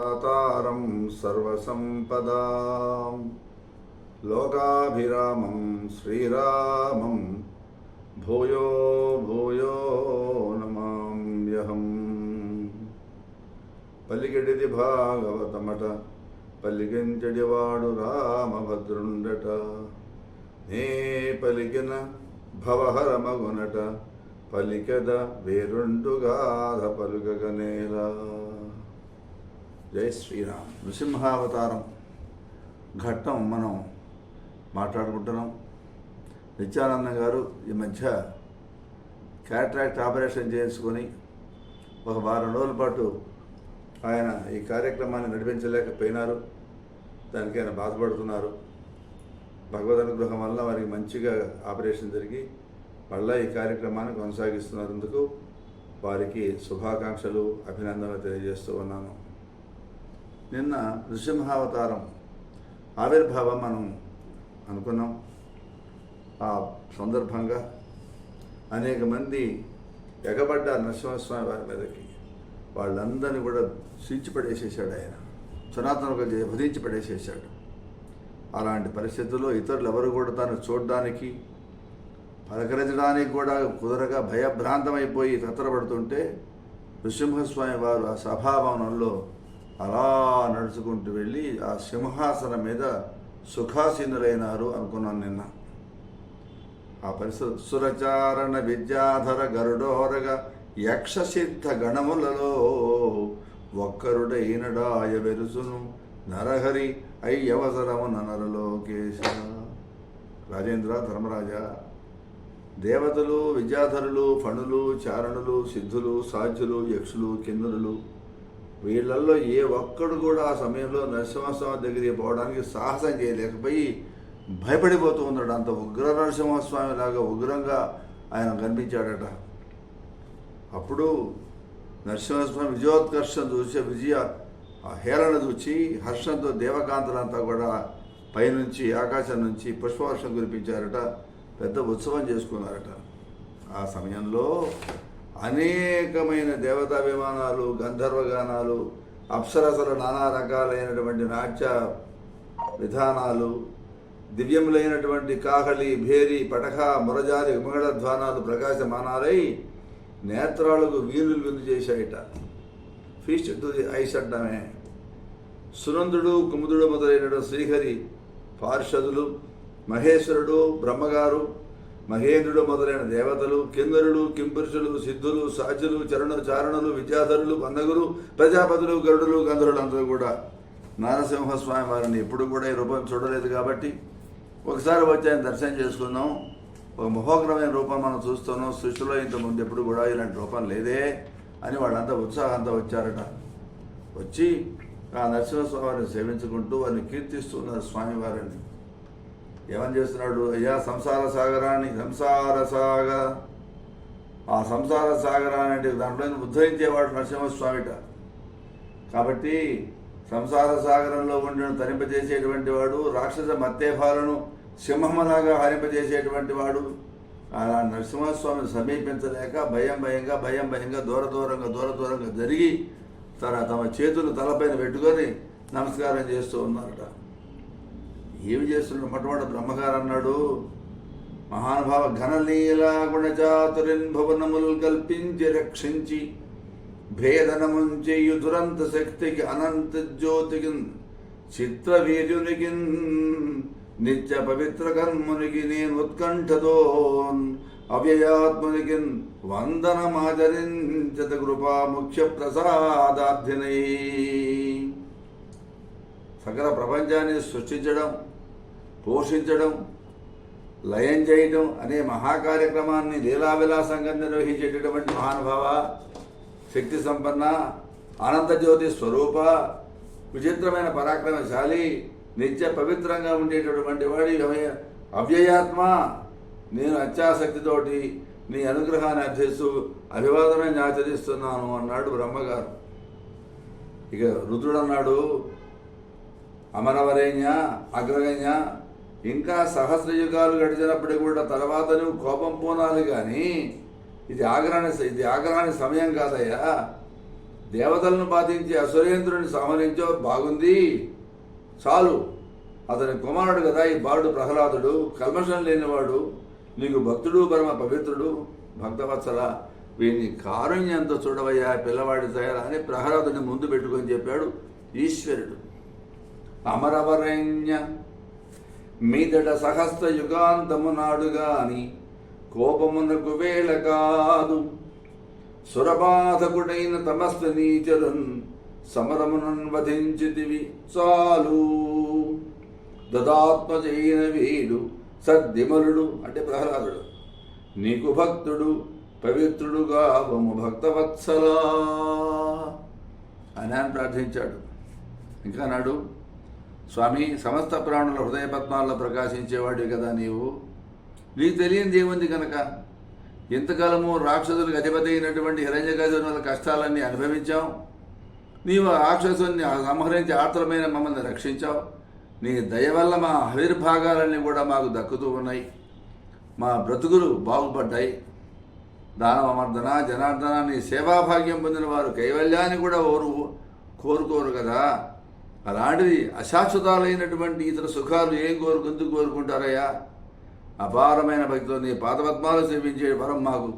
దాతారం సర్వసంపదా. లోకాభిరామం శ్రీరామం భూయో భూయో నమామ్యహం. పలికెడిది భాగవతమట పలికించడివాడు రామభద్రుండట. నే పలికిన భవహరమగునట పలికద వేరుండుగాధ పలుకగనేలా జై శ్రీరామ్. నృసింహావతారం ఘట్టం మనం మాట్లాడుకుంటున్నాం. నిత్యానంద గారు ఈ మధ్య క్యాట్రాక్ట్ ఆపరేషన్ చేసుకొని ఒక వారం రోజుల పాటు ఆయన ఈ కార్యక్రమాన్ని నడిపించలేకపోయినారు. దానికి ఆయన బాధపడుతున్నారు. భగవద్ అనుగ్రహం వల్ల వారికి మంచిగా ఆపరేషన్ జరిగి మళ్ళీ ఈ కార్యక్రమాన్ని కొనసాగిస్తున్నందుకు వారికి శుభాకాంక్షలు అభినందనలు తెలియజేస్తూ ఉన్నాను. నిన్న నృసింహావతారం ఆవిర్భావం మనం అనుకున్నాం. ఆ సందర్భంగా అనేక మంది ఎగబడ్డ నరసింహస్వామి వారి మీదకి. వాళ్ళందరినీ కూడా సించి పడేసేసాడు ఆయన. సనాతనకు వధించి పడేసేసాడు అలాంటి పరిస్థితుల్లో ఇతరులు ఎవరు కూడా తాను చూడడానికి పలకరించడానికి కూడా కుదరగా భయభ్రాంతమైపోయి తత్తరపడుతుంటే నృసింహస్వామి వారు ఆ సభాభవనంలో అలా నడుచుకుంటూ వెళ్ళి ఆ సింహాసనం మీద సుఖాసీనులైనారు అనుకున్నాను నిన్న. ఆ పరిస్థితి సురచారణ విద్యాధర గరుడోరగ యక్షసిద్ధ గణములలో ఒక్కరుడైనడాయ వెరుసును నరహరి అయ్యవసరము నరలోకేశ రాజేంద్ర ధర్మరాజ దేవతలు విద్యాధరులు ఫణులు చారణులు సిద్ధులు సాధ్యులు యక్షులు కిన్నరులు వీళ్ళల్లో ఏ ఒక్కడు కూడా ఆ సమయంలో నరసింహస్వామి దగ్గరికి పోవడానికి సాహసం చేయలేకపోయి భయపడిపోతూ ఉన్నాడు. అంత ఉగ్ర నరసింహస్వామి లాగా ఉగ్రంగా ఆయన కనిపించాడట. అప్పుడు నరసింహస్వామి విజయోత్కర్షం చూసి విజయ హేళన చూచి హర్షంతో దేవకాంతలంతా కూడా పైనుంచి ఆకాశం నుంచి పుష్పవర్షం కురిపించారట. పెద్ద ఉత్సవం చేసుకున్నారట. ఆ సమయంలో అనేకమైన దేవతాభిమానాలు గంధర్వగానాలు అప్సరసలు నానా రకాలైనటువంటి నాట్య విధానాలు దివ్యములైనటువంటి కాహళి భేరి పటక మురజారి మంగళధ్వానాలు ప్రకాశమానాలై నేత్రాలకు వీరులు విందు చేశాయట. ఫీస్ట్ టు ది ఐస్ అడ్డమే సునందుడు కుముదుడు మొదలైన శ్రీహరి పార్షదులు మహేశ్వరుడు బ్రహ్మగారు మహేంద్రుడు మొదలైన దేవతలు కిందరులు కింపురుషులు సిద్ధులు సాధ్యులు చరణ చారణులు విద్యాధరులు పందగులు ప్రజాపతులు గరుడులు గంధర్వులు అందరూ కూడా నారసింహస్వామి వారిని ఎప్పుడు కూడా ఈ రూపం చూడలేదు కాబట్టి ఒకసారి వచ్చి ఆయన దర్శనం చేసుకుందాం. ఒక మహోగ్రమైన రూపం మనం చూస్తున్నాం. సృష్టిలో ఇంతకుముందు ఎప్పుడు కూడా ఇలాంటి రూపం లేదే అని వాళ్ళంతా ఉత్సాహంతో వచ్చారట. వచ్చి ఆ నరసింహస్వామిని సేవించుకుంటూ వారిని కీర్తిస్తున్నారు స్వామివారిని ఏమని చేస్తున్నాడు? అయ్యా సంసార సాగరాన్ని సంసార సాగ. ఆ సంసార సాగరాన్ని అంటే దాంట్లో ఉద్ధరించేవాడు నరసింహస్వామిట. కాబట్టి సంసార సాగరంలో ఉండిన తరింపజేసేటువంటి వాడు రాక్షస మత్తేఫాలను సింహమలాగా హరింపజేసేటువంటి వాడు. అలా నరసింహస్వామిని సమీపించలేక భయం భయంగా భయం భయంగా దూర దూరంగా దూర దూరంగా జరిగి తన తమ చేతులు తలపైన పెట్టుకొని నమస్కారం చేస్తూ ఉన్నారట. ఏమి చేస్తున్నాడు? మొట్టమొదటి బ్రహ్మగారు అన్నాడు మహానుభావ ఘనలీలా గుణచాతురిన్ భువనములు కల్పించి రక్షించి భేదనముంచేయు దురంత శక్తికి అనంత జ్యోతికి చిత్ర వీర్యునికి నిత్య పవిత్ర కర్మునికి నేను ఉత్కంఠతో అవ్యయాత్మునికి వందనమాచరించత కృపా ముఖ్య ప్రసాదార్థినై. సకల ప్రపంచాన్ని సృష్టించడం పోషించడం లయం చేయడం అనే మహాకార్యక్రమాన్ని లీలా విలాసంగా నిర్వహించేటటువంటి మహానుభావ శక్తి సంపన్న అనంతజ్యోతి స్వరూప విచిత్రమైన పరాక్రమశాలి నిత్య పవిత్రంగా ఉండేటటువంటి వాడి అవ్యయాత్మ. నేను అత్యాసక్తితోటి నీ అనుగ్రహాన్ని అర్థిస్తూ అభివాదనాన్ని ఆచరిస్తున్నాను అన్నాడు బ్రహ్మగారు. ఇక రుద్రుడు అన్నాడు అమరవరేణ్య అగ్రగణ్య ఇంకా సహస్ర యుగాలు గడిచినప్పటికీ కూడా తర్వాత నువ్వు కోపం పోనాలి కానీ ఇది ఆగ్రహణ ఇది ఆగ్రహణ సమయం కాదయ్యా. దేవతలను బాధించి అసురేంద్రుని సంహరించో బాగుంది. చాలు. అతని కుమారుడు కదా ఈ బాలుడు ప్రహ్లాదుడు. కల్మషం లేనివాడు నీకు భక్తుడు పరమ పవిత్రుడు. భక్తవత్సల వీని కారుణ్యంతో చూడవయ్యా పిల్లవాడి తయారా అని ప్రహ్లాదుని ముందు పెట్టుకొని చెప్పాడు ఈశ్వరుడు. అమరవరణ్య మీదట సహస్ర యుగాంతము నాడుగాని కోపమునకు వేళ కాదు. సురబాధకుడైన తమస్సు నీచరున్ సమరమునన్ వధించితివి చాలు. దదాత్మజైన వీడు సద్దిమలుడు అంటే ప్రహ్లాదుడు. నీకు భక్తుడు పవిత్రుడుగా బొమ్మ భక్తవత్సలా అని ఆయన ప్రార్థించాడు. ఇంకా నాడు స్వామి సమస్త ప్రాణుల హృదయ పద్మాల్లో ప్రకాశించేవాడివి కదా నీవు? నీకు తెలియని ఏముంది కనుక ఇంతకాలము రాక్షసులకు అధిపతి అయినటువంటి హిరణ్యగజనుల కష్టాలన్నీ అనుభవించాం నీవు రాక్షసుని సంహరించి ఆత్రమైన మమ్మల్ని రక్షించావు? నీ దయ వల్ల మా ఆవిర్భాగాలన్నీ కూడా మాకు దక్కుతూ ఉన్నాయి. మా బ్రతుకులు బాగుపడ్డాయి. దానవమర్దన జనార్దన నీ సేవాభాగ్యం పొందిన వారు కైవల్యాన్ని కూడా ఓరు కోరుకోరు కదా? అలాంటిది అశాశ్వతాలైనటువంటి ఇతర సుఖాలు ఏం కోరుకు ఎందుకు కోరుకుంటారయ్యా? అపారమైన భక్తితో నీ పాదపద్మాలు సేవించే వరం మాకు.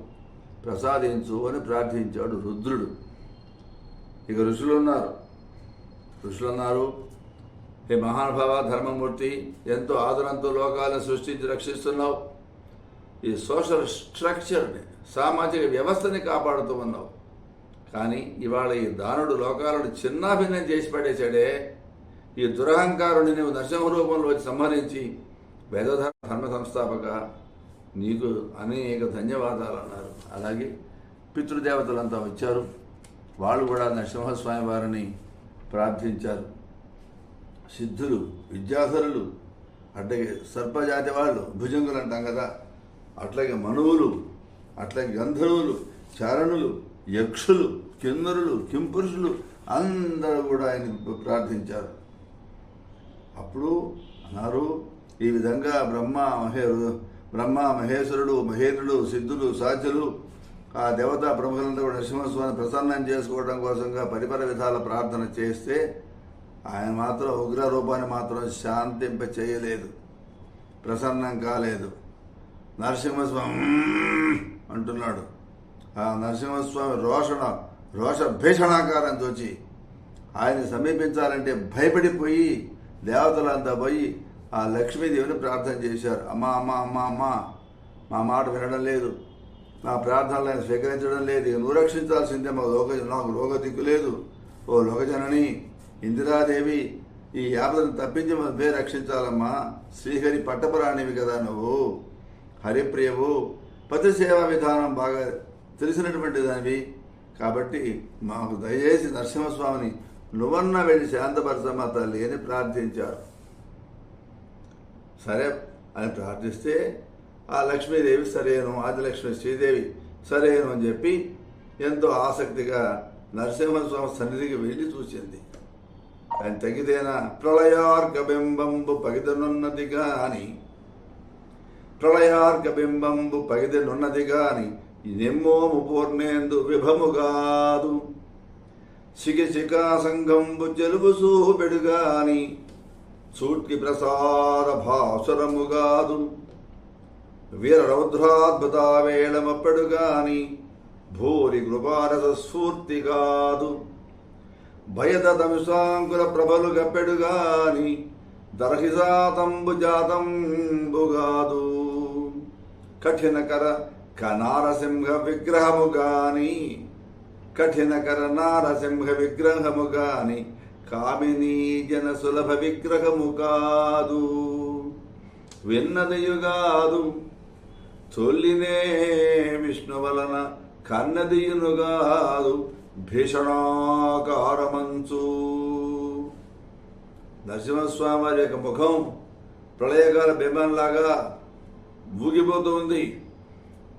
ప్రసాదించు అని ప్రార్థించాడు రుద్రుడు. ఇక ఋషులు ఉన్నారు. ఋషులు అన్నారు హే మహానుభావ ధర్మమూర్తి ఎంతో ఆదరంతో లోకాలను సృష్టించి రక్షిస్తున్నావు. ఈ సోషల్ స్ట్రక్చర్ని సామాజిక వ్యవస్థని కాపాడుతూ ఉన్నావు. కానీ ఇవాళ ఈ దానుడు లోకాలను చిన్నాభిన్నం చేసి పడేశాడే ఈ దురహంకారుని నువ్వు నరసింహ రూపంలో వచ్చి సంహరించి వేదధర్మ ధర్మ సంస్థాపక నీకు అనేక ధన్యవాదాలు అన్నారు. అలాగే పితృదేవతలంతా వచ్చారు. వాళ్ళు కూడా నరసింహస్వామి వారిని ప్రార్థించారు. సిద్ధులు విద్యాధరులు అట్లాగే సర్పజాతి వాళ్ళు భుజంగులు అంటాం కదా అట్లాగే మనువులు అట్లాగే గంధర్వులు చారణులు యక్షులు కిన్నరులు కింపురుషులు అందరూ కూడా ఆయన ప్రార్థించారు. అప్పుడు అన్నారు ఈ విధంగా బ్రహ్మ మహే బ్రహ్మ మహేశ్వరుడు మహేంద్రుడు సిద్ధులు సాధ్యులు ఆ దేవతా ప్రముఖులంతా కూడా నరసింహస్వామిని ప్రసన్నం చేసుకోవడం కోసంగా పరిపర విధాల ప్రార్థన చేస్తే ఆయన మాత్రం ఉగ్ర రూపాన్ని మాత్రం శాంతింప చేయలేదు. ప్రసన్నం కాలేదు. నరసింహస్వామి అంటున్నాడు. ఆ నరసింహస్వామి రోషణ రోష భీషణాకారం తోచి ఆయన సమీపించాలంటే భయపడిపోయి దేవతలంతా పోయి ఆ లక్ష్మీదేవిని ప్రార్థన చేశారు. అమ్మా అమ్మ అమ్మ అమ్మా మా మాట వినడం లేదు. నా ప్రార్థనలు ఆయన స్వీకరించడం లేదు. నువ్వు రక్షించాల్సిందే. మా లోక నాకు లోక దిక్కు లేదు. ఓ లోకజనని ఇందిరాదేవి ఈ యాపదను తప్పించి మనమే రక్షించాలమ్మా. శ్రీహరి పట్టపురాణివి కదా నువ్వు. హరిప్రియవు పతి సేవా విధానం బాగా తెలిసినటువంటి దానివి. కాబట్టి మాకు దయచేసి నరసింహస్వామిని నువ్వన్న వెళ్ళి శాంతపరచమ్మా తల్లి అని ప్రార్థించారు. సరే అని ప్రార్థిస్తే ఆ లక్ష్మీదేవి సరేను ఆదిలక్ష్మి శ్రీదేవి సరేను అని చెప్పి ఎంతో ఆసక్తిగా నరసింహస్వామి సన్నిధికి వెళ్ళి చూసింది. ఆయన తగితేనా ప్రళయార్కబింబంబు పగిదనున్నది గాని ప్రళయార్క బింబంబు పగిదనున్నది కానీ నెమ్మోము పూర్ణేందు విభముగాదు శిఖిశిఖా సంఘంబు జలుబు సూపెడుగాని సూట్కి ప్రసాద భాసురముగాదు వీర రౌద్రాద్భుతావేళమప్పడుగాని భూరి కృపారస స్ఫూర్తిగాదు భయదమిషాంకుల ప్రభలు గప్పెడుగాని దర్హిజాతంబు జాతంబుగాదు కఠినకర కనారసింహ విగ్రహము గాని కఠినకర నారసింహ విగ్రహము గాని కామినీ జన సులభ విగ్రహము కాదు. విన్నదియుగాదు చొల్లినే విష్ణు వలన కన్నదియునుగాదు భీషణాకారమంచు. నరసింహస్వామి వారి యొక్క ముఖం ప్రళయకాల బింబంలాగా ఊగిపోతుంది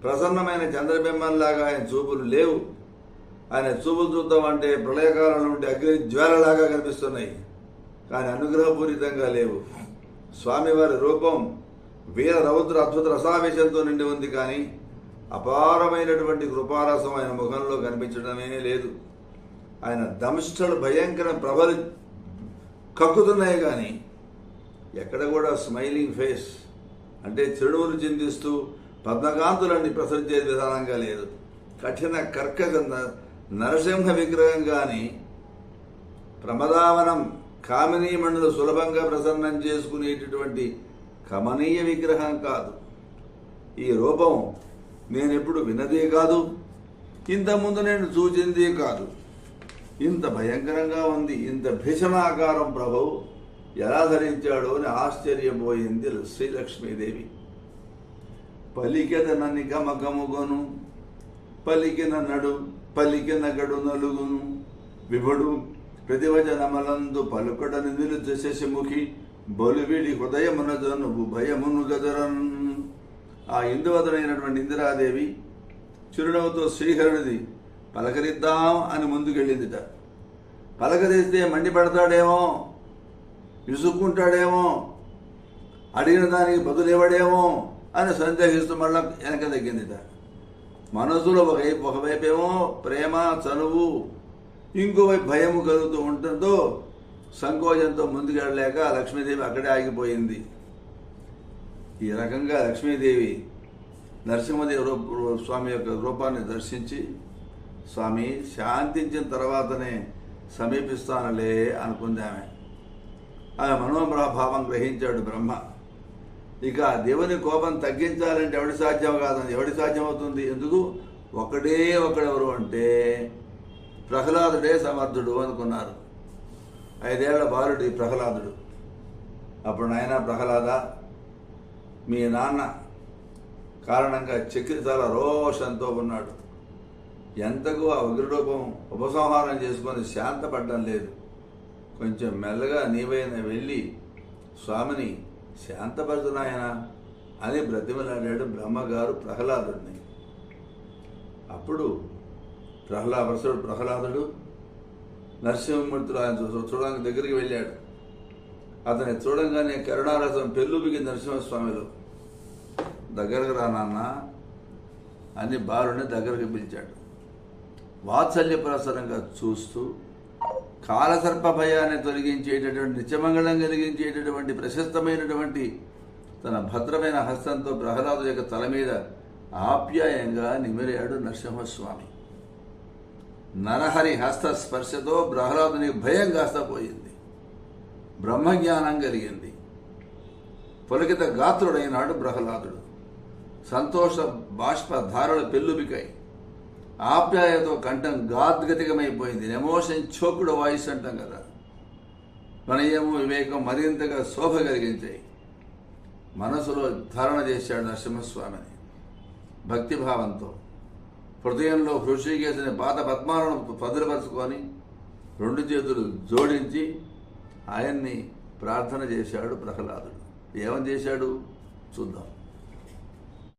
ప్రసన్నమైన చంద్రబింబంలాగా ఆయన చూపులు లేవు. ఆయన చూపులు చూద్దామంటే ప్రళయకాలంలో ఉండే అగ్ని జ్వాలలాగా కనిపిస్తున్నాయి. కానీ అనుగ్రహపూరితంగా లేవు. స్వామివారి రూపం వీర రౌద్ర అద్భుత రసావేశంతో నిండి ఉంది కానీ అపారమైనటువంటి కృపారసం ఆయన ముఖంలో కనిపించడమే లేదు. ఆయన దంష్టలు భయంకర ప్రభలు కక్కుతున్నాయి కానీ ఎక్కడ కూడా స్మైలింగ్ ఫేస్ అంటే చెడువులు చిందిస్తూ పద్మకాంతులన్నీ ప్రసరించే విధానంగా లేదు. కఠిన కర్కక నరసింహ విగ్రహం కానీ ప్రమదావనం కామినీమణులు సులభంగా ప్రసన్నం చేసుకునేటటువంటి కమనీయ విగ్రహం కాదు. ఈ రూపం నేనెప్పుడు వినదే విన్నదే కాదు. ఇంతకుముందు నేను చూచిందే కాదు. ఇంత భయంకరంగా ఉంది ఇంత భీషణాకారం ప్రభు ఎలా ధరించాడో అని ఆశ్చర్యపోయింది శ్రీలక్ష్మీదేవి పలికెద నని పలికిన నడు పలికిన గడు నలుగును. విభుడు ప్రతివచనమలందు పలుకడని నిలుచ శశిముఖి బలువిడి హృదయమున జనువు భయమును గదరన్ ఆ ఇందువదనైనటువంటి ఇందిరాదేవి చిరునవ్వుతో శ్రీహరునిది పలకరిద్దాం అని ముందుకెళ్ళిందిట. పలకరిస్తే మండిపడతాడేమో విసుక్కుంటాడేమో అడిగిన దానికి బదులివ్వడేమో అని సందేహిస్తూ మళ్ళా వెనక తగ్గిందిట. మనసులో ఒక ఒకవైపేమో ప్రేమ చనువు ఇంకోవైపు భయము కలుగుతూ ఉండటంతో సంకోచంతో ముందుకెళ్ళలేక లక్ష్మీదేవి అక్కడే ఆగిపోయింది. ఈ రకంగా లక్ష్మీదేవి నరసింహదేవి రూప స్వామి యొక్క రూపాన్ని దర్శించి స్వామి శాంతించిన తర్వాతనే సమీపిస్తానులే అనుకుంది ఆమె. ఆమె మనోభావం గ్రహించాడు బ్రహ్మ. ఇక దేవుని కోపం తగ్గించాలంటే ఎవడి సాధ్యం కాదని ఎవడి సాధ్యం అవుతుంది? ఎందుకు? ఒకడే ఒకడెవరు అంటే ప్రహ్లాదుడే సమర్థుడు అనుకున్నారు. ఐదేళ్ళ బాలుడు ఈ ప్రహ్లాదుడు. అప్పుడు నాయన ప్రహ్లాద మీ నాన్న కారణంగా చక్రి చాలా రోషంతో ఉన్నాడు. ఎంతకు ఆ ఉగ్రరూపం ఉపసంహారం చేసుకొని శాంతపడడం లేదు. కొంచెం మెల్లగా నీవైనా వెళ్ళి స్వామిని శాంతపరచునాయన అని బ్రతిమలాడాడు బ్రహ్మగారు ప్రహ్లాదుడిని అప్పుడు ప్రహ్లాదసుడు ప్రహ్లాదుడు నరసింహమూర్తులు ఆయన చూడడానికి దగ్గరికి వెళ్ళాడు. అతన్ని చూడంగానే కరుణారసం పెళ్ళుబిగి నరసింహస్వామిలో. దగ్గరకు రా నాన్న అని బాలుని దగ్గరకు పిలిచాడు. వాత్సల్య ప్రసరంగా చూస్తూ కాలసర్ప భయాన్ని తొలగించేటటువంటి నిత్యమంగళం కలిగించేటటువంటి ప్రశస్తమైనటువంటి తన భద్రమైన హస్తంతో ప్రహ్లాదు యొక్క తల మీద ఆప్యాయంగా నిమిరాడు నరసింహస్వామి. నరహరి హస్త స్పర్శతో ప్రహ్లాదుని భయం కాస్త పోయింది. బ్రహ్మజ్ఞానం కలిగింది. పులకిత గాత్రుడైనాడు ప్రహ్లాదుడు. సంతోష బాష్ప ధారలు పెళ్ళుబికాయి. ఆప్యాయతో కంఠం గాద్గతికమైపోయింది ఎమోషన్ చోకుడు వాయిస్ అంటాం కదా. ప్రణయము వివేకం మరింతగా శోభ కలిగించాయి. మనసులో ధారణ చేశాడు నరసింహస్వామిని. భక్తిభావంతో హృదయంలో హృషికేశుని పాత పద్మాలను భద్రపరుచుకొని రెండు చేతులు జోడించి ఆయన్ని ప్రార్థన చేశాడు ప్రహ్లాదుడు. ఏమని చేశాడు? చూద్దాం.